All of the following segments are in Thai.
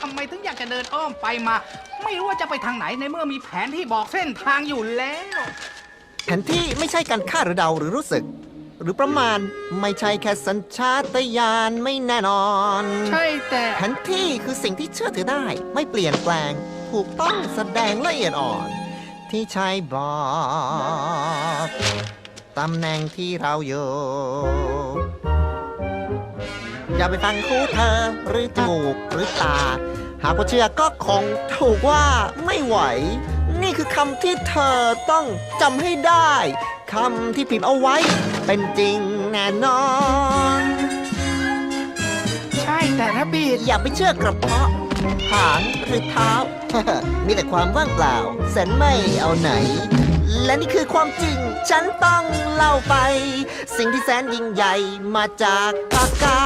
ทำไมถึงอยากจะเดินอ้อมไปมา ไม่รู้ว่าจะไปทางไหนในเมื่อมีแผนที่บอกเส้นทางอยู่แล้ว แผนที่ไม่ใช่การคาดหรือเดาหรือรู้สึก หรือประมาณไม่ใช่แค่สัญชาตญาณไม่แน่นอน ใช่แต่ แผนที่คือสิ่งที่เชื่อถือได้ ไม่เปลี่ยนแปลง ถูกต้องแสดงละเอียดอ่อน ที่ใช้บอกตำแหน่งที่เราอยู่ อย่าไปฟังคู่เธอหรือจมูกหรือตา หากว่าเชื่อก็คงถูกว่าไม่ไหว นี่คือคำที่เธอต้องจำให้ได้คำที่พิมพ์เอาไว้ เป็นจริงแน่นอน ใช่แต่นะบีดอย่าไปเชื่อกระเพาะหางหรือเท้า มีแต่ความว่างเปล่าแสนไม่เอาไหน และนี่คือความจริง ฉันต้องเล่าไป สิ่งที่แสนยิ่งใหญ่มาจากปากกา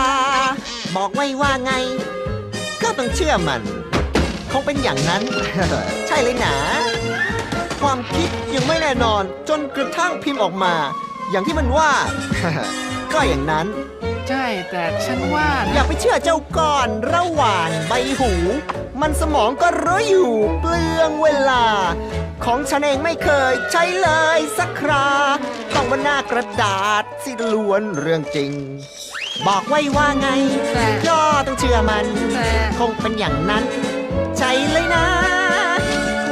บอกไว้ว่าไง ก็ต้องเชื่อมัน คงเป็นอย่างนั้น ใช่เลยนะความคิดยังไม่แน่นอนจนกระทั่งพิมพ์ออกมา อย่างที่มันว่า ก็อย่างนั้น ใช่ แต่ฉันว่าอนะย่าไปเชื่อเจ้าก่อนระหว่างใบหู มันสมองก็รู้อยู่เปลืองเวลา ของฉันเองไม่เคยใช้เลยสักครา ต้องบนหน้ากระดาษสิล้วนเรื่องจริง บอกไว้ว่าไงแต่ก็ต้องเชื่อมันแต่คงเป็นอย่างนั้น ใช่เลยนะ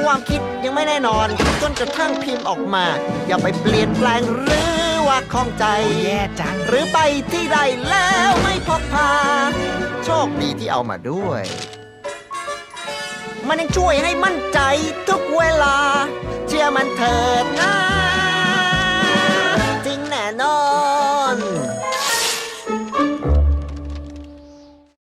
ความคิดยังไม่แน่นอน จนกระทั่งพิมพ์ออกมา อย่าไปเปลี่ยนแปลงหรือว่าข้องใจแย่จังหรือไปที่ใดแล้วไม่พกพา โชคดีที่เอามาด้วย มันยังช่วยให้มั่นใจทุกเวลา เชื่อมันเถิดนะ